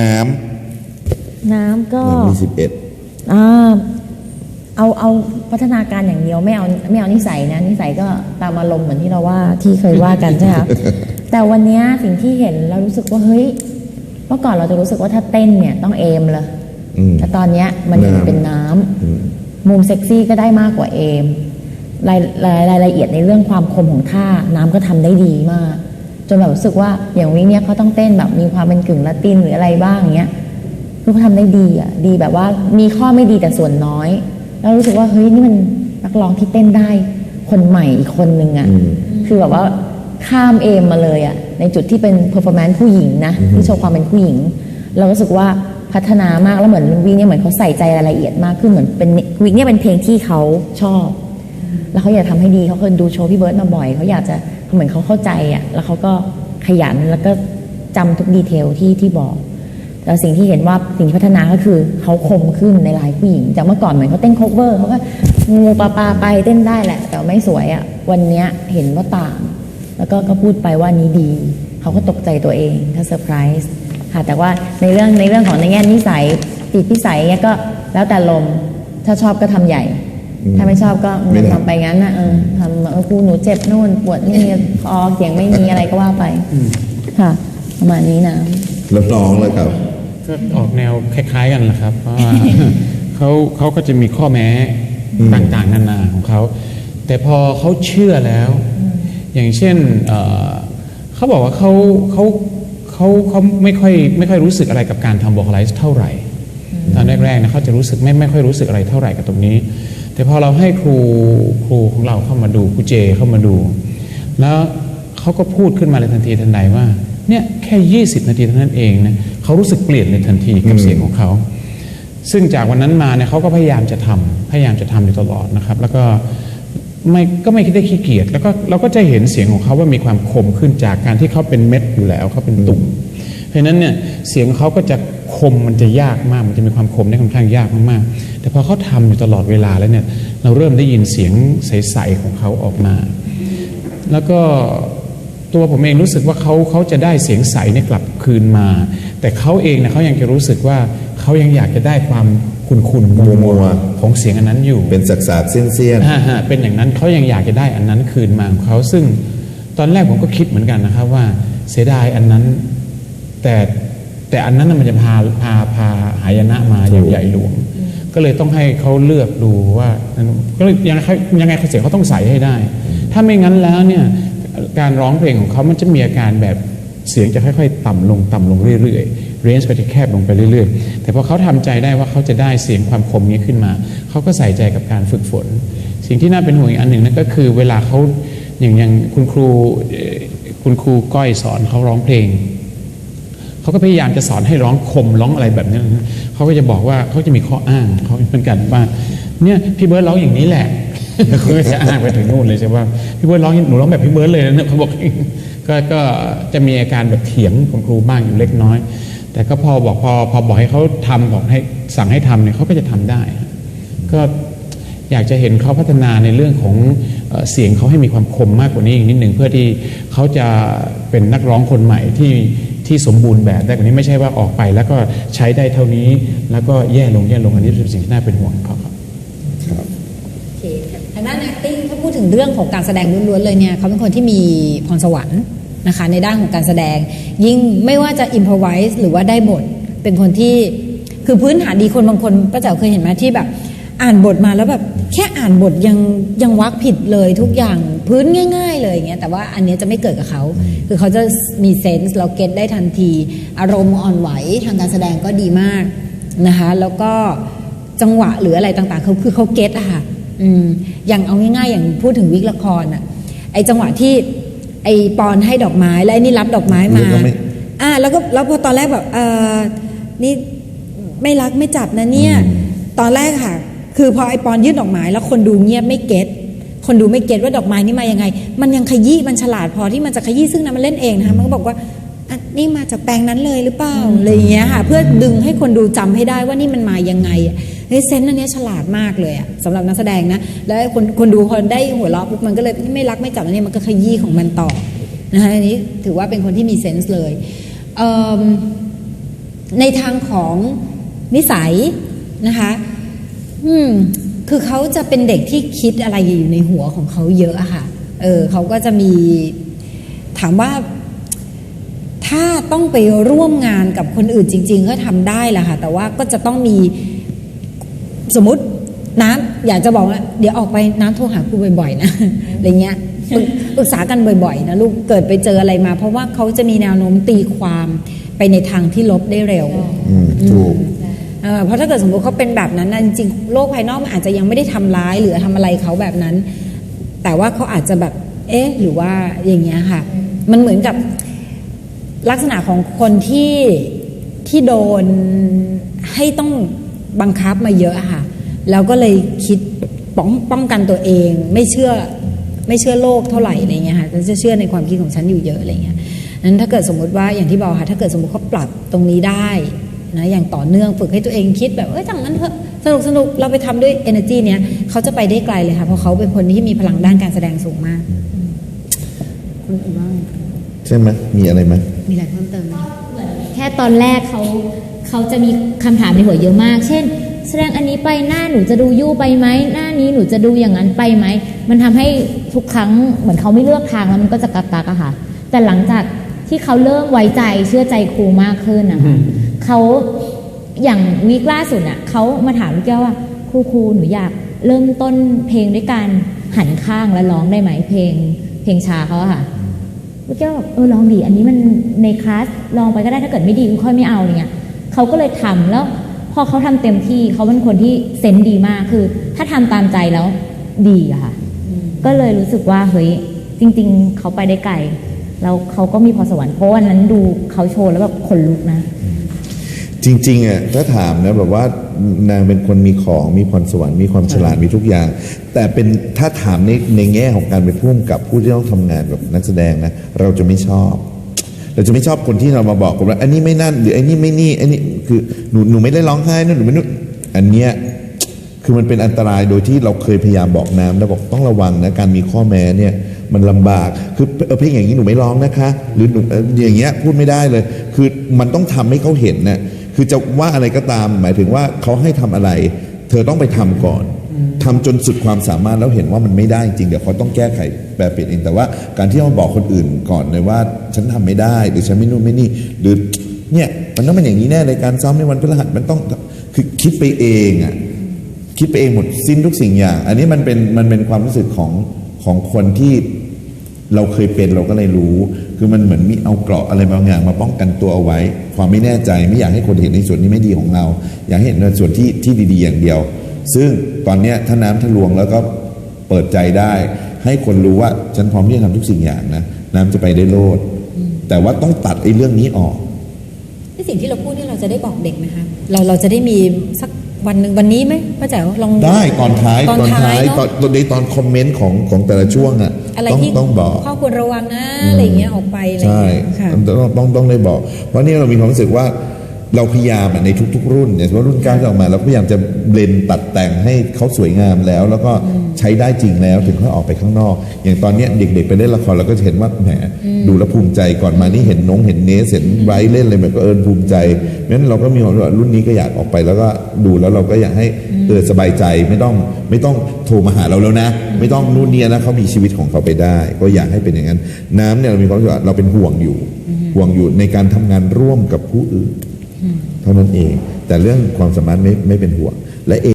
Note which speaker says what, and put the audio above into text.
Speaker 1: น้
Speaker 2: น้ำก็ำ
Speaker 1: มีสิบเอ็ด
Speaker 2: อ่าเอาเอาพัฒนาการอย่างเดียวไม่เอาไม่เอานิสัยนะนิสัยก็ตามอารมณ์เหมือนที่เราว่าที่เคยว่ากันใช่ไหมคะ แต่วันเนี้ยสิ่งที่เห็นเรารู้สึกว่าเฮ้ยเมื่อก่อนเราจะรู้สึกว่าถ้าเต้นเนี่ยต้องเอมเลย
Speaker 1: อืม
Speaker 2: แต่ตอนเนี้ยมัน
Speaker 1: น้ำ
Speaker 2: เป็นน้ำ
Speaker 1: อืม
Speaker 2: มุมเซ็กซี่ก็ได้มากกว่าเอมรายรายรายละเอียดในเรื่องความคมของท่าน้ำก็ทำได้ดีมาก จนแบบรู้สึกว่าอย่างวิเนี่ยเขาต้องเต้นแบบมีความเป็นกึ่งละตินหรืออะไรบ้างอย่างเงี้ยคือเขาทำได้ดีอะดีแบบว่ามีข้อไม่ดีแต่ส่วนน้อย แล้วรู้สึกว่าเฮ้ยนี่มันนักร้องที่เต้นได้ คนใหม่อีกคนนึงอะ
Speaker 1: อืม
Speaker 2: คือแบบว่าข้ามเอมมาเลยอะในจุดที่เป็นเพอร์ฟอร์แมนซ์ผู้หญิงนะที่โชว์ความเป็นผู้หญิง เรารู้สึกว่าพัฒนามากแล้วเหมือนวีเนี่ยเหมือนเขาใส่ใจรายละเอียดมากขึ้นเหมือนเป็นวีเนี่ยเป็นเพลงที่เขาชอบ แล้วเขาอยากทำให้ดีเขาเคยดูโชว์พี่เบิร์ดมาบ่อยเขาอยากจะเหมือนเขาเข้าใจอะแล้วเขาก็ขยันแล้วก็จำทุกดีเทลที่ที่บอกแล้วสิ่งที่เห็นว่าสิ่งที่พัฒนาก็คือเขาคมขึ้นในลายผู้หญิง จากเมื่อก่อนเหมือนเขาเต้นโคเวอร์เขาก็งูปลาปลาไปเต้นได้แหละ แต่ไม่สวยอะวันเนี้ยเห็นว่าต่าง แล้วก็ก็พูดไปว่านี้ดี เขาก็ตกใจตัวเองก็เซอร์ไพรส์ค่ะแต่ว่าในเรื่องในเรื่องของในแง่นิสัยติดพิสัยเนี่ยก็แล้วแต่ลมถ้าชอบก็ทำใหญ่ ถ้าไม่ชอบก็
Speaker 1: ไม่ทำ
Speaker 2: ทำไปงั้นนะเออทำเออครูหนูเจ็บนู่นปวดนี่คอเสียงไม่มีอะไรก็ว่าไปค่ะประมาณนี้นะ
Speaker 1: แล้วน้องเลยครับ
Speaker 3: ก็ออกแนวคล้าย ๆกันแหละครับ เพราะว่าเขาเขาก็จะมีข้อแม้
Speaker 1: อืม
Speaker 3: ต่างๆนานาของเขา แต่พอเขาเชื่อแล้ว อย่างเช่นเอ่อเขาบอกว่าเขาเขาเขาเขาไม่ค่อยไม่ค่อยรู้สึกอะไรกับการทำ vocalize เท่าไหร่ตอนแรกๆนะเขาจะรู้สึกไม่ไม่ค่อยรู้สึกอะไรเท่าไหร่กับตรงนี้ แต่พอเราให้ครูครูของเราเข้ามาดูครูเจเข้ามาดู แล้วเขาก็พูดขึ้นมาเลยทันทีทันใดว่าเนี่ยแค่ 20 นาทีเท่านั้นเองนะเขารู้สึกเปลี่ยนเลยทันทีกับเสียงของเขา ซึ่งจากวันนั้นมาเนี่ยเขาก็พยายามจะทำพยายามจะทำอยู่ตลอดนะครับ แล้วก็ไม่ก็ไม่คิดได้ขี้เกียจแล้วก็เราก็จะเห็นเสียงของเขาว่ามีความคมขึ้นจากการที่เขาเป็นเม็ดอยู่แล้วเขาเป็นตุ่ม เพราะฉะนั้นเนี่ยเสียงเขาก็จะคมมันจะยากมากมันจะมีความคมได้ค่อนข้างยากมากๆแต่พอเขาทำอยู่ตลอดเวลาแล้วเนี่ยเราเริ่มได้ยินเสียงใสๆของเขาออกมา แล้วก็ตัวผมเองรู้สึกว่าเขาเขาจะได้เสียงใสเนี่ยกลับคืนมา แต่เขาเองนะเขายังจะรู้สึกว่าเขายังอยากจะได้ความคุนคุนมัว
Speaker 1: มั
Speaker 3: มั
Speaker 1: ว
Speaker 3: วของเสียงอันนั้นอยู่
Speaker 1: เป็นสักสากๆเส้นเสี้ยน
Speaker 3: ฮ่าฮ่าเป็นอย่างนั้นเขายังอยากจะได้อันนั้นคืนมาของเขาซึ่งตอนแรกผมก็คิดเหมือนกันนะครับว่าเสียดายอันนั้น แต่แต่อันนั้นน่ะมันจะพาพาพาหายนะมาอย่างใหญ่หลวง ก็เลยต้องให้เขาเลือกดูว่าก็เลยยังไงเขายังไงเขาเสียงเขาต้องใส่ให้ได้ ถ้าไม่งั้นแล้วเนี่ยการร้องเพลงของเขามันจะมีอาการแบบเสียงจะค่อยๆ ต่ำลงต่ำลงเรื่อยๆเรนจ์ก็จะแคบลงไปเรื่อยๆ แต่พอเขาทำใจได้ว่าเขาจะได้เสียงความคมนี้ขึ้นมา เขาก็ใส่ใจกับการฝึกฝน สิ่งที่น่าเป็นห่วงอีกอันหนึ่งนั่นก็คือเวลาเขาอย่างอย่างคุณครูเอ่อคุณครูก้อยสอนเขาร้องเพลง เขาก็พยายามจะสอนให้ร้องคมร้องอะไรแบบนี้นะเขาก็จะบอกว่าเขาจะมีข้ออ้างเขาเหมือนกันว่าเนี่ยพี่เบิร์ดร้องอย่างนี้แหละเขาจะอ้างไปถึงนู่นเลยใช่ว่าพี่เบิร์ดร้องหนูร้องแบบพี่เบิร์ดเลยนะเขาบอกก็ก็จะมีอาการแบบเถียงคุณครูบ้างอยู่เล็กน้อย แต่ก็พอบอกพอพอบอกให้เขาทำบอกให้สั่งให้ทำเนี่ยเขาก็จะทำได้ ก็อยากจะเห็นเขาพัฒนาในเรื่องของเสียงเขาให้มีความคมมากกว่านี้อีกนิดหนึ่งเพื่อที่เขาจะเป็นนักร้องคนใหม่ที่ ที่สมบูรณ์แบบได้กว่านี้ไม่ใช่ว่าออกไป แล้วก็ใช้ได้เท่านี้ แล้วก็แย่ลงแย่ลงอันนี้เป็นสิ่งที่น่าเป็นห่วงเขาครับ
Speaker 4: โอเคทางด้าน acting ถ้าพูดถึงเรื่องของการแสดงล้วนๆเลยเนี่ยเขาเป็นคนที่มีพรสวรรค์นะคะในด้านของการแสดง ยิ่งไม่ว่าจะ improvise หรือว่าได้บทเป็นคนที่คือพื้นฐานดีคนบางคนป้าแจ๋วเคยเห็นไหมที่แบบ อ่านบทมาแล้วแบบ แค่อ่านบทยังยังวักผิดเลยทุกอย่างพื้นง่าย ๆ เลยอย่างเงี้ยแต่ว่าอันเนี้ยจะไม่เกิดกับเขา คือเขาจะมีเซนส์เราเก็ตได้ทันที อารมณ์อ่อนไหวทางการแสดงก็ดีมากนะคะแล้วก็จังหวะหรืออะไรต่างๆเขาคือเขาเก็ตอะค่ะอืมอย่างเอาง่ายๆ อย่างพูดถึงวิกละครอะไอจังหวะที่ไอปอนให้ดอกไม้แล้วไอ้นี่รับดอกไม้มา
Speaker 1: แล้วก็ไม่
Speaker 4: อ่าแล้วก็แล้วพอตอนแรกแบบเออนี่ไม่รักไม่จับนะเนี่ยตอนแรกค่ะ คือพอไอปอนยื่นดอกไม้แล้วคนดูเงียบไม่เก็ตคนดูไม่เก็ตว่าดอกไม้นี่มายังไง มันยังขยี้มันฉลาดพอที่มันจะขยี้ซึ่งนะมันเล่นเองนะคะมันก็บอกว่าอะนี่มาจากแปลงนั้นเลยหรือเปล่าอะไรอย่างเงี้ยค่ะเพื่อดึงให้คนดูจำให้ได้ว่านี่มันมายังไงอะเฮ้ยเซนส์อันเนี้ยฉลาดมากเลยอะสำหรับนักแสดงนะ แล้วคนคนดูพอได้หัวเราะปุ๊บมันก็เลยไม่รักไม่จับอันนี้มันก็ขยี้ของมันต่อนะคะอันนี้ถือว่าเป็นคนที่มีเซนส์เลยเอิ่มในทางของนิสัยนะคะ อืม คือเขาจะเป็นเด็กที่คิดอะไรอยู่ในหัวของเขาเยอะอะค่ะ เออเขาก็จะมีถามว่าถ้าต้องไปร่วมงานกับคนอื่นจริง ๆ ก็ทำได้แหละค่ะ แต่ว่าก็จะต้องมีสมมติน้ำอยากจะบอกว่าเดี๋ยวออกไปน้ำโทรหาครูบ่อยๆนะอะไรเงี้ยปรึกปรึกษากันบ่อยๆนะลูกเกิดไปเจออะไรมา เพราะว่าเขาจะมีแนวโน้มตีความไปในทางที่ลบได้เร็ว
Speaker 1: อืมถูก
Speaker 4: เพราะถ้าเกิดสมมติเขาเป็นแบบนั้นนะจริงๆโลกภายนอกมันอาจจะยังไม่ได้ทำร้ายหรือทำอะไรเขาแบบนั้น แต่ว่าเขาอาจจะแบบ เอ๊ะ หรือว่าอย่างเงี้ยค่ะ มันเหมือนกับลักษณะของคนที่ที่โดนให้ต้องบังคับมาเยอะอะค่ะแล้วก็เลยคิดป้องป้องกันตัวเอง ไม่เชื่อไม่เชื่อโลกเท่าไหร่อะไรเงี้ยค่ะจะเชื่อในความคิดของฉันอยู่เยอะอะไรเงี้ยนั้นถ้าเกิดสมมติว่าอย่างที่บอกค่ะถ้าเกิดสมมติเขาปรับตรงนี้ได้ นะอย่างต่อเนื่องฝึกให้ตัวเองคิดแบบเอ้ยจังนั้นเถอะสนุกสนุกเราไปทำด้วย energy เนี้ยเขาจะไปได้ไกลเลยค่ะเพราะเขาเป็นคนที่มีพลังด้านการแสดงสูงมากคุณอื่นว่าไง
Speaker 1: ใช่ไหมมีอะไรไหม
Speaker 4: มีอะไรเพิ่มเติมไหม
Speaker 5: แค่ตอนแรกเขาเขาจะมีคำถามในหัวเยอะมาก เช่น แสดงอันนี้ไปหน้าหนูจะดูยู่ไปไหมหน้านี้หนูจะดูอย่างนั้นไปไหมมันทำให้ทุกครั้งเหมือนเขาไม่เลือกทางแล้วมันก็จะกักกักๆอะค่ะ แต่หลังจากที่เขาเริ่มไว้ใจเชื่อใจครูมากขึ้นนะคะ เขาอย่างวีคล่าสุดอะเขามาถามลูกแก้วว่าครูครูหนูอยากเริ่มต้นเพลงด้วยการหันข้างและร้องได้ไหมเพลง เพลงชาเขาอะค่ะลูกแก้วบอกเออลองดี อันนี้มันในคลาสลองไปก็ได้ถ้าเกิดไม่ดีก็ค่อยไม่เอาอะไรเงี้ยเขาก็เลยทำแล้วพอเขาทำเต็มที่เขาเป็นคนที่เซนส์ดีมากคือ ถ้าทำตามใจแล้วดีอะค่ะ ก็เลยรู้สึกว่าเฮ้ยจริง ๆ เขาไปได้ไกลแล้วเขาก็มีพรสวรรค์เพราะวันนั้นดูเขาโชว์แล้วแบบขนลุกนะ
Speaker 1: จริงๆอะถ้าถามนะแบบว่านางเป็นคนมีของมีพรสวรรค์มีความฉลาดมีทุกอย่าง แต่เป็นถ้าถามในในแง่ของการเป็นผู้กำกับผู้ที่ต้องทำงานแบบนักแสดงนะเราจะไม่ชอบ เราจะไม่ชอบคนที่เรามาบอกกันว่าอันนี้ไม่นั่นหรืออันนี้ไม่นี่อันนี้คือหนูหนูไม่ได้ร้องไห้นะหนูไม่นู่นอันเนี้ยคือมันเป็นอันตรายโดยที่เราเคยพยายามบอกน้ำแล้วบอกต้องระวังนะการมีข้อแม้เนี่ยมันลำบากคือเออเพลงอย่างนี้หนูไม่ร้องนะคะ หรือหนูเอ่ออย่างเงี้ยพูดไม่ได้เลย คือมันต้องทำให้เขาเห็นนะ คือจะว่าอะไรก็ตาม หมายถึงว่าเขาให้ทำอะไร เธอต้องไปทำก่อนทำจนสุดความสามารถแล้วเห็นว่ามันไม่ได้จริงเดี๋ยวเขาต้องแก้ไขแปลเปลี่ยนเองแต่ว่าการที่เราบอกคนอื่นก่อนเลยว่า ฉันทำไม่ได้หรือฉันไม่นู่นไม่นี่ หรือเนี่ยมันต้องเป็นอย่างนี้แน่เลยการซ้อมในวันพฤหัสมันต้องคือคิดไปเองอะคิดไปเองหมดสิ้นทุกสิ่งอย่าง อันนี้มันเป็นมันเป็นความรู้สึกของของคนที่เราเคยเป็นเราก็เลยรู้ คือมันเหมือนมีเอาเกราะอะไรบางอย่างมาป้องกันตัวเอาไว้ ความไม่แน่ใจไม่อยากให้คนเห็นในส่วนที่ไม่ดีของเรา อยากให้เห็นในส่วนที่ที่ดีๆอย่างเดียว ซึ่งตอนเนี้ยถ้าน้ำทะลวงแล้วก็เปิดใจได้ ให้คนรู้ว่าฉันพร้อมที่จะทำทุกสิ่งอย่างนะน้ำจะไปได้โลด แต่ว่าต้องตัดไอ้เรื่องนี้ออก
Speaker 4: ที่สิ่งที่เราพูดนี่เราจะได้บอกเด็กไหมคะเราเราจะได้มีสักวันหนึ่งวันนี้ไหมป้าแจ๋วลอง
Speaker 1: ได้ตอนท้าย
Speaker 4: ตอนท้าย
Speaker 1: ต
Speaker 4: เน
Speaker 1: อน
Speaker 4: อะ
Speaker 1: ในตอนคอมเมนต์ของของแต่ละช่วงอะ
Speaker 4: อะไร
Speaker 1: ต้อง
Speaker 4: ที่
Speaker 1: ต้องบอก
Speaker 4: ข้อควรระวังนะอะไรอย่างเงี้ยออกไปอะไรอย่าง
Speaker 1: ใช่
Speaker 4: เงี้ยค่ะ
Speaker 1: ต้องต้องต้องได้บอก เพราะนี่เรามีความรู้สึกว่า เราพยายามอะในทุกๆ รุ่นอย่างเฉพาะรุ่นเก้าที่ออกมาเราพยายามจะเบลนตัดแต่งให้เขาสวยงามแล้ว แล้วก็ใช้ได้จริงแล้วถึงค่อยออกไปข้างนอก อย่างตอนเนี้ยเด็กๆไปเล่นละครเราก็จะเห็นว่าแหมดูแล้วภูมิใจก่อนมานี่เห็นน้องเห็นเนสเห็นไบรท์เล่นอะไรแบบก็เอิญภูมิใจงั้นเราก็มีความรู้สึกว่ารุ่นนี้ก็อยากออกไปแล้วก็ดูแล้วเราก็อยากให้เออสบายใจไม่ต้องไม่ต้องโทรมาหาเราแล้วนะ ไม่ต้องนู่นเนี่ยนะเขามีชีวิตของเขาไปได้ ก็อยากให้เป็นอย่างนั้น น้ำเนี่ยเรามีความรู้สึกว่าเราเป็นห่วงอยู่ ห่วงอยู่ในการทำงานร่วมกับผู้อื่น เท่านั้นเอง แต่เรื่องความสามารถไม่ไม่เป็นห่วงและเอง